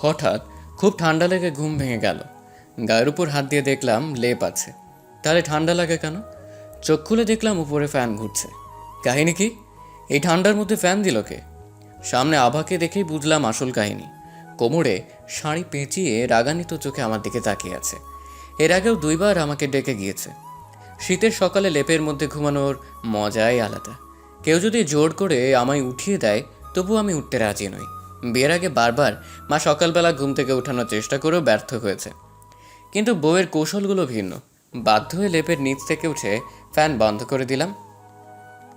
হঠাৎ খুব ঠান্ডা লেগে ঘুম ভেঙে গেল। গায়ের উপর হাত দিয়ে দেখলাম লেপ আছে। তাহলে ঠান্ডা লাগে কেন? চোখ খুলে দেখলাম উপরে ফ্যান ঘুরছে। কাহিনী কি? এই ঠান্ডার মধ্যে ফ্যান দিল কে? সামনে আভাকে দেখেই বুঝলাম আসল কাহিনী। কোমরে শাড়ি পেঁচিয়ে রাগান্বিত চোখে আমার দিকে তাকিয়ে আছে। এর আগেও দুইবার আমাকে ডেকে গিয়েছে। শীতের সকালে লেপের মধ্যে ঘুমানোর মজাই আলাদা। কেউ যদি জোর করে আমায় উঠিয়ে দেয়, তবু আমি উঠতে রাজি নই। বিয়ের আগে বারবার মা সকালবেলা ঘুম থেকে ওঠানোর চেষ্টা করেও ব্যর্থ হয়েছে। কিন্তু বউয়ের কৌশলগুলো ভিন্ন। বাধ্য হয়ে লেপের নিচ থেকে উঠে ফ্যান বন্ধ করে দিলাম।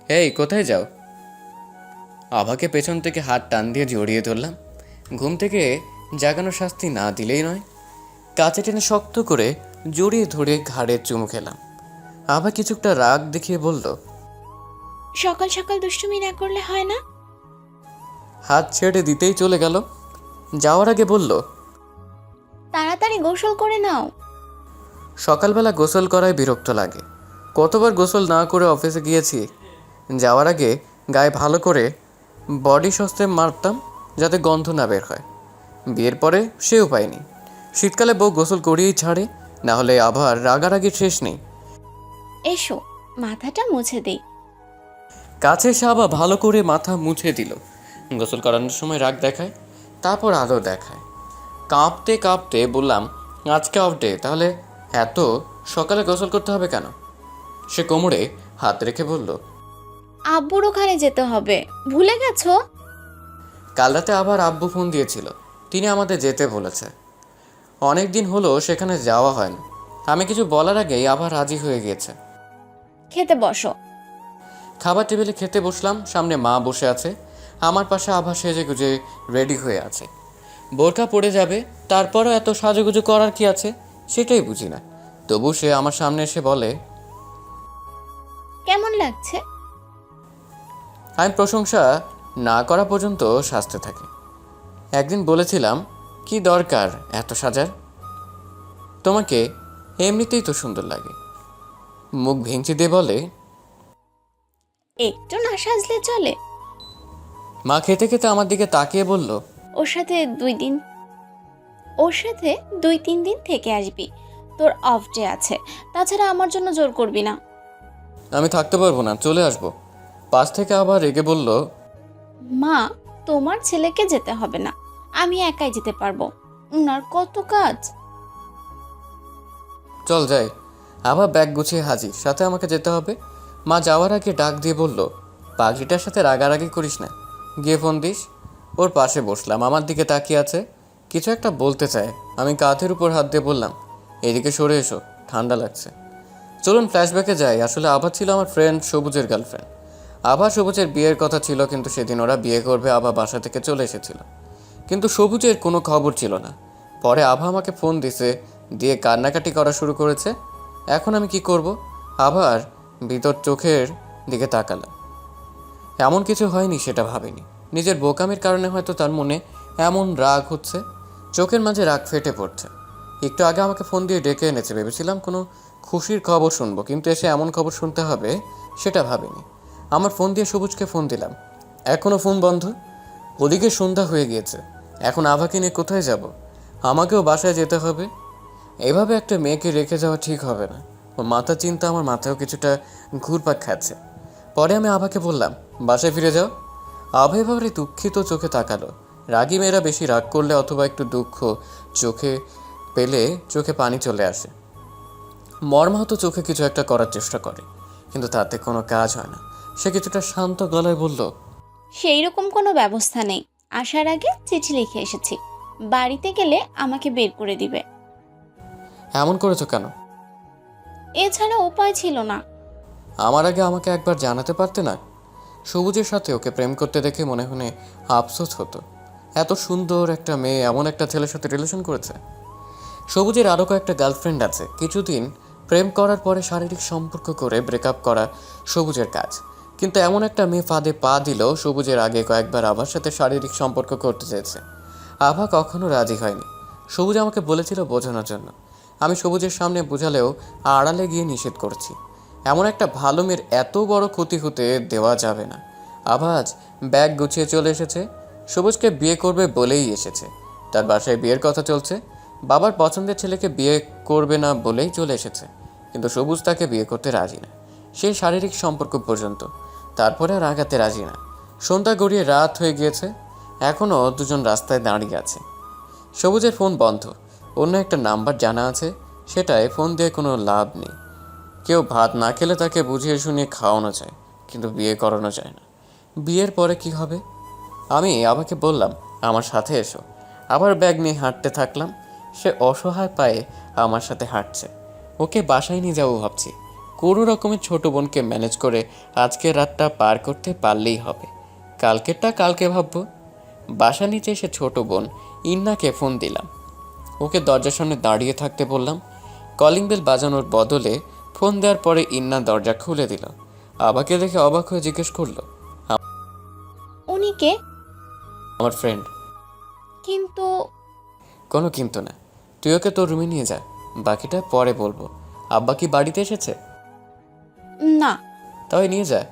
এই কোথায় যাও? আভাকে পেছন থেকে হাত টান দিয়ে জড়িয়ে ধরলাম। ঘুম থেকে জাগানো শাস্তি না দিলেই নয়। কাছে টেনে শক্ত করে জড়িয়ে ধরে ঘাড়ে চুমু খেলাম। আভা কিছুটা রাগ দেখিয়ে বলল, সকাল সকাল দুষ্টুমি না করলে হয় না? হাত ছেড়ে দিতেই চলে গেল। যাওয়ার আগে বলল তাড়াতাড়ি গোসল করে নাও। সকালবেলা গোসল করায় বিরক্ত লাগে। কতবার গোসল না করে অফিসে গিয়েছি যাওয়ার আগে গায়ে ভালো করে বডি সস্তে মারতাম যাতে গন্ধ না বের হয়। বিয়ের পরে সেও পাইনি। শীতকালে বউ গোসল করিয়েই ছাড়ে না হলে আবার রাগারাগির শেষ নেই। এসো মাথাটা মুছে দেই। কাছে সাবা ভালো করে মাথা মুছে দিল। গোসল করানোর সময় রাগ দেখায় তারপর আদর দেখায়। কাঁপতে কাঁপতে বললাম আজকে অফ ডে তাহলে এত সকালে গোসল করতে হবে কেন? সে কোমরে হাত রেখে বলল আব্বুর ওখানে যেতে হবে ভুলে গেছো? কাল রাতে আবার আব্বু ফোন দিয়েছিল তিনি আমাদের যেতে বলেছে। অনেক দিন হলো সেখানে যাওয়া হয়নি আমি কিছু বলার আগেই আবার রাজি হয়ে গিয়েছে। খেতে বসো। খাবার টেবিলে খেতে বসলাম সামনে মা বসে আছে আমার পাশে আভা সেজে গুজে রেডি হয়ে আছে। বোরকা পড়ে যাবে তারপরও এত সাজুগুজু করার কি আছে? সেটাই বুঝি না। তবু সে আমার সামনে এসে বলে কেমন লাগছে? আমি প্রশংসা না করা পর্যন্ত সাজতে থাকি। একদিন বলেছিলাম কি দরকার এত সাজার? তোমাকে এমনিতেই তো সুন্দর লাগে। মুখ ভেঙচি দিয়ে বলে একটু না সাজলে চলে। মা খেতে খেতে আমার দিকে তাকিয়ে বলল ওর সাথে দুই দিন ওর সাথে দুই তিন দিন থেকে আসবি। তোর অফ ডে আছে। তাছাড়া আমার জন্য জোর করবি না। আমি থাকতে পারব না চলে আসব। পাশ থেকে আবার রেগে বলল মা তোমার ছেলেকে যেতে হবে না। আমি একাই যেতে পারব। উনার কত কাজ? চল যাই। আবার ব্যাগ গুছিয়ে হাজির। সাথে আমাকে যেতে হবে। মা যাওয়ার আগে ডাক দিয়ে বলল পাগড়িটার সাথে রাগারাগি করিস না। গিয়ে ফোন দিস। ওর পাশে বসলাম, আমার দিকে তাকিয়ে আছে। কিছু একটা বলতে চায়। আমি কাঁধের উপর হাত দিয়ে বললাম, এদিকে সরে এসো, ঠান্ডা লাগছে। চলুন ফ্ল্যাশব্যাকে যাই। আসলে আভা ছিল আমার ফ্রেন্ড সবুজের গার্লফ্রেন্ড আভা সবুজের বিয়ের কথা ছিল, কিন্তু সেদিন ওরা বিয়ে করবে, আভা বাসা থেকে চলে এসেছিল। কিন্তু সবুজের কোনো খবর ছিল না। পরে আভা আমাকে ফোন দিছে, দিয়ে কান্নাকাটি করা শুরু করেছে। এখন আমি কি করব? আবার ভিতর চোখের দিকে তাকালাম এমন কিছু হয়নি সেটা ভাবিনি। নিজের বোকামির কারণে হয়তো তার মনে এমন রাগ হচ্ছে, চোখের মাঝে রাগ ফেটে পড়ছে। একটু আগে আমাকে ফোন দিয়ে ডেকে এনেছে, ভেবেছিলাম কোনো খুশির খবর শুনব, কিন্তু এসে এমন খবর শুনতে হবে সেটা ভাবিনি। আমার ফোন দিয়ে সবুজকে ফোন দিলাম। এখনও ফোন বন্ধ? ওদিকে সন্ধ্যা হয়ে গিয়েছে। এখন আভাকে নিয়ে কোথায় যাব? আমাকেও বাসায় যেতে হবে? এভাবে একটা মেয়েকে রেখে যাওয়া ঠিক হবে না। ও মাথা চিন্তা আমার মাথায়ও কিছুটা ঘুরপাক খাচ্ছে। পরে আমি আভাকে বললাম বাসায় ফিরে যাও। আভা এভাবে দুঃখিত চোখে তাকালো। রাগী মেয়েরা বেশি রাগ করলে অথবা একটু দুঃখ চোখে পেলে চোখে পানি চলে আসে। মর্মাহত চোখে কিছু একটা করার চেষ্টা করে কিন্তু তাতে কোনো কাজ হয় না। সে কিছুটা শান্ত গলায় বলল সেই রকম কোনো ব্যবস্থা নেই। আসার আগে চিঠি লিখে এসেছি। বাড়িতে গেলে আমাকে বের করে দিবে। এমন করেছ কেন? এছাড়া উপায় ছিল না। আমার আগে আমাকে একবার জানাতে পারতে না? সবুজের সাথে ওকে প্রেম করতে দেখে মনে মনে আফসোস হতো। এত সুন্দর একটা মেয়ে, এমন একটা ছেলের সাথে রিলেশন করেছে। সবুজের আরও কয়েকটা গার্লফ্রেন্ড আছে। কিছুদিন প্রেম করার পরে শারীরিক সম্পর্ক করে ব্রেকআপ করা সবুজের কাজ। কিন্তু এমন একটা মেয়ে ফাঁদে পা দিলেও সবুজের আগে কয়েকবার আভার সাথে শারীরিক সম্পর্ক করতে চেয়েছে। আভা কখনো রাজি হয়নি। সবুজ আমাকে বলেছিল বোঝানোর জন্য। আমি সবুজের সামনে বোঝালেও আড়ালে গিয়ে নিষেধ করছি। এমন একটা ভালো মেয়ের এত বড় ক্ষতি হতে দেওয়া যাবে না। আভাজ ব্যাগ গুছিয়ে চলে এসেছে। সবুজকে বিয়ে করবে বলেই এসেছে। তার বাসায় বিয়ের কথা চলছে। বাবার পছন্দের ছেলেকে বিয়ে করবে না বলেই চলে এসেছে। কিন্তু সবুজ তাকে বিয়ে করতে রাজি না। সেই শারীরিক সম্পর্ক পর্যন্ত। তারপরে আর আগাতে রাজি না। সন্ধ্যা গড়িয়ে রাত হয়ে গিয়েছে। এখনও দুজন রাস্তায় দাঁড়িয়ে আছে। সবুজের ফোন বন্ধ। অন্য একটা নাম্বার জানা আছে। সেটায় ফোন দিয়ে কোনো লাভ নেই। কেউ ভাত না খেলে তাকে বুঝিয়ে শুনিয়ে খাওয়ানো যায়, কিন্তু বিয়ে করানো যায় না। বিয়ের পরে কি হবে? আমি আমাকে বললাম, আমার সাথে এসো। আবার ব্যাগ নিয়ে হাঁটতে থাকলাম। সে অসহায় পায়ে আমার সাথে হাঁটছে। ওকে বাসায় নিয়ে যাব ভাবছি। কোনো রকমের ছোট বোনকে ম্যানেজ করে আজকের রাতটা পার করতে পারলেই হবে। কালকেরটা কালকে ভাববো। বাসা নিচে এসে ছোট বোন ইন্নাকে ফোন দিলাম। ওকে দরজার সামনে দাঁড়িয়ে থাকতে বললাম, কলিং বেল বাজানোর বদলে ফোন দেওয়ার পরে ইন্না দরজা খুলে দিল। আবাকে দেখে অবাক হয়ে জিজ্ঞেস করল উনি কে? আমার ফ্রেন্ড কিন্তু কোনো কিন্তু না। তুই ওকে তোর রুমে নিয়ে যা। বাকিটা পরে বলব। আব্বা কি বাড়িতে এসেছে? না। তাই নিয়ে যা।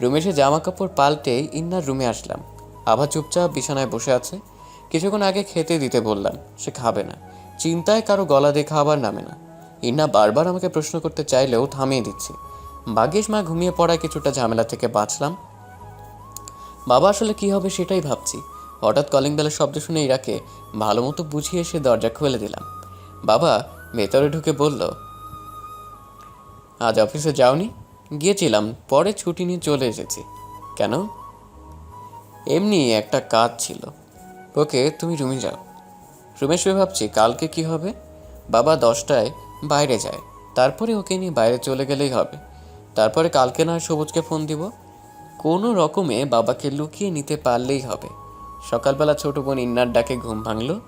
রুমে এসে জামা কাপড় পাল্টেই ইন্নার রুমে আসলাম। আবার চুপচাপ বিছানায় বসে আছে। কিছুক্ষণ আগে খেতে দিতে বললাম সে খাবে না। চিন্তায় কারও গলা দিয়ে খাবার নামে না। ইন্না বারবার আমাকে প্রশ্ন করতে চাইলেও থামিয়ে দিচ্ছি। ভাগ্যিস মা ঘুমিয়ে পড়ায় কিছুটা ঝামেলা থেকে বাঁচলাম। বাবা, আসলে কি হবে সেটাই ভাবছি। হঠাৎ কলিং বেলের শব্দ শুনে ইরাকে ভালো মতো বুঝিয়ে এসে দরজা খুলে দিলাম। বাবা ভেতরে ঢুকে বলল, আজ অফিসে যাওনি? গিয়েছিলাম, পরে ছুটি নিয়ে চলে এসেছি। কেন? এমনি একটা কাজ ছিল। ওকে, তুমি রুমে যাও। রুমে শুয়ে ভাবছি, কালকে কি হবে? বাবা, দশটায় বাইরে যায়। তারপরে ওকে নিয়ে বাইরে চলে গেলেই হবে। তারপরে কালকে না সবুজকে ফোন দিব। কোনো রকমে বাবাকে লুকিয়ে নিতে পারলেই হবে। সকালবেলা ছোট বোন ইন্নার ডাকে ঘুম ভাঙলো।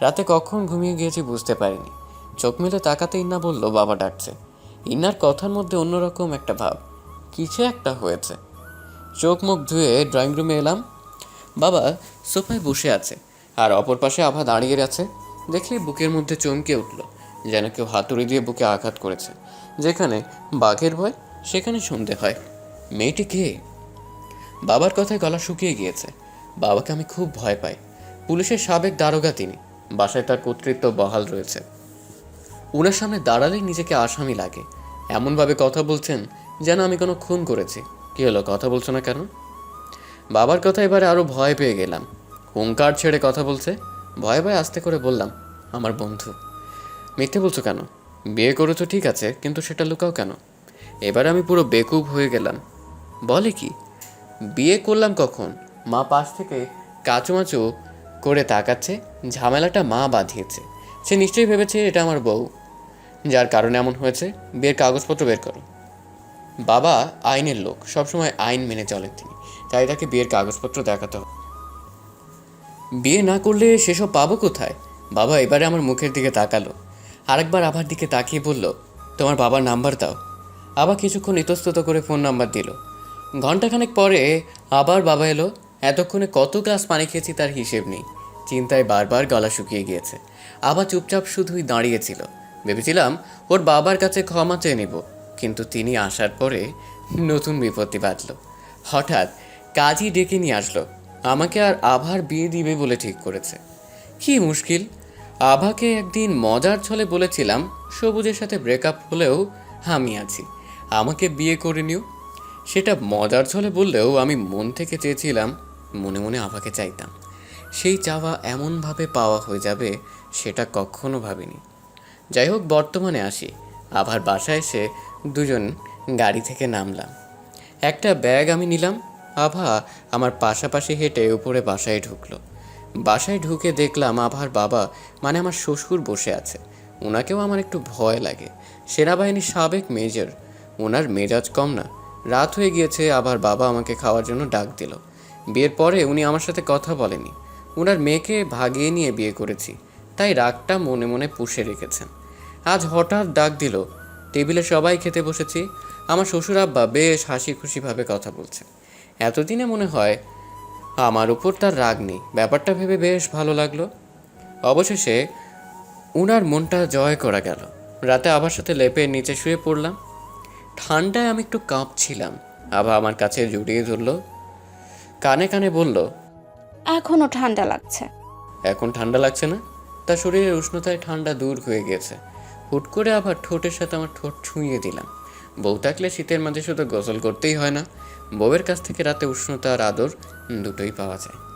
রাতে কখন ঘুমিয়ে গিয়েছি বুঝতে পারিনি। চোখ মেলে তাকাতে ইন্না বলল, বাবা ডাকছে। ইন্নার কথার মধ্যে অন্যরকম একটা ভাব। কিছু একটা হয়েছে? চোখ মুখ ধুয়ে ড্রয়িং রুমে এলাম। বাবা, সোফায় বসে আছে। আর অপর পাশে আভা দাঁড়িয়ে আছে। দেখে বুকের মধ্যে চমকে উঠল। যেন কেউ হাতুড়ি দিয়ে বুকে আঘাত করেছে। যেখানে বাঘের ভয়, সেখানে শুনতে হয়। মেয়েটি কে? বাবার কথায় গলা শুকিয়ে গিয়েছে। বাবাকে আমি খুব ভয় পাই। পুলিশের সাবেক দারোগা তিনি। বাসায় তার কর্তৃত্ব বহাল রয়েছে। উনার সামনে দাঁড়ালেই নিজেকে আসামি লাগে। এমনভাবে কথা বলছেন যেন আমি কোনো খুন করেছি। কী হলো, কথা বলছো না কেন? বাবার কথা এবারে আরও ভয় পেয়ে গেলাম। হুঙ্কার ছেড়ে কথা বলছে। ভয়ে ভয়ে আস্তে করে বললাম, আমার বন্ধু। মিথ্যে বলছো কেন? বিয়ে করেছ ঠিক আছে, কিন্তু সেটা লুকাও কেন? এবার আমি পুরো বেকুব হয়ে গেলাম। বলে কি? বিয়ে করলাম কখন? মা পাশ থেকে কাচুমাচু করে তাকাচ্ছে, ঝামেলাটা মা বাঁধিয়েছে। সে নিশ্চয়ই ভেবেছে এটা আমার বউ। যার কারণে এমন হয়েছে, বিয়ের কাগজপত্র বের করো। বাবা আইনের লোক, সবসময় আইন মেনে চলেন তিনি, তাই তাকে বিয়ের কাগজপত্র দেখাতে হবে। বিয়ে না করলে সেসব পাবো কোথায়? বাবা এবারে আমার মুখের দিকে তাকালো। আরেকবার আবার দিকে তাকিয়ে বলল, তোমার বাবার নাম্বার দাও। আবার কিছুক্ষণ ইতস্তত করে ফোন নাম্বার দিল। ঘন্টাখানেক পরে আবার বাবা এলো। এতক্ষণে কত গ্লাস পানি খেয়েছি তার হিসেব নেই। চিন্তায় বারবার গলা শুকিয়ে গিয়েছে। আবার চুপচাপ শুধুই দাঁড়িয়েছিল ভেবেছিলাম ওর বাবার কাছে ক্ষমা চেয়ে নেব, কিন্তু তিনি আসার পরে নতুন বিপত্তি বাঁধল। হঠাৎ কাজই ডেকে নিয়ে আসলো। আমাকে আর আভার বিয়ে দিবে বলে ঠিক করেছে। কি মুশকিল! আভাকে একদিন মজার ছলে বলেছিলাম, সবুজের সাথে ব্রেকআপ হলেও আমি আছি, আমাকে বিয়ে করে নিও। সেটা মজার ছলে বললেও আমি মন থেকে চেয়েছিলাম, মনে মনে আভাকে চাইতাম। সেই চাওয়া এমনভাবে পাওয়া হয়ে যাবে, সেটা কখনো ভাবিনি। যাই হোক, বর্তমানে আসি। আবার বাসায় এসে দুজন গাড়ি থেকে নামলাম। একটা ব্যাগ আমি নিলাম। আভা আমার পাশাপাশি হেঁটে উপরে বাসায় ঢুকলো। বাসায় ঢুকে দেখলাম আভার বাবা মানে আমার শ্বশুর বসে আছে। ওনাকেও আমার একটু ভয় লাগে। সেনাবাহিনীর সাবেক মেজর। ওনার মেজাজ কম না। রাত হয়ে গিয়েছে, আবার বাবা আমাকে খাওয়ার জন্য ডাক দিল। বিয়ের পরে উনি আমার সাথে কথা বলেনি। ওনার মেয়েকে ভাগিয়ে নিয়ে বিয়ে করেছি। তাই রাগটা মনে মনে পুষে রেখেছেন। আজ হঠাৎ ডাক দিল, টেবিলে সবাই খেতে বসেছি? আমার শ্বশুর আব্বা বেশ হাসি খুশিভাবে কথা বলছে এতদিনে মনে হয় আমার উপর তার রাগ নেই। ব্যাপারটা ভেবে বেশ ভালো লাগল। অবশেষে উনার মনটা জয় করা গেল। রাতে আবার সাথে লেপের নিচে শুয়ে পড়লাম। ঠান্ডায় আমি একটু কাঁপছিলাম। আবার আমার কাছে জড়িয়ে ধরলো। কানে কানে বলল এখনও ঠান্ডা লাগছে। এখন ঠান্ডা লাগছে না? তার শরীরের উষ্ণতায় ঠান্ডা দূর হয়ে গেছে। হুট করে আবার ঠোঁটের সাথে আমার ঠোঁট ছুঁয়ে দিলাম। বউ থাকলে শীতের মাঝে শুধু গোসল করতেই হয় না, বউয়ের কাছ থেকে রাতে উষ্ণতা আর আদর দুটোই পাওয়া যায়।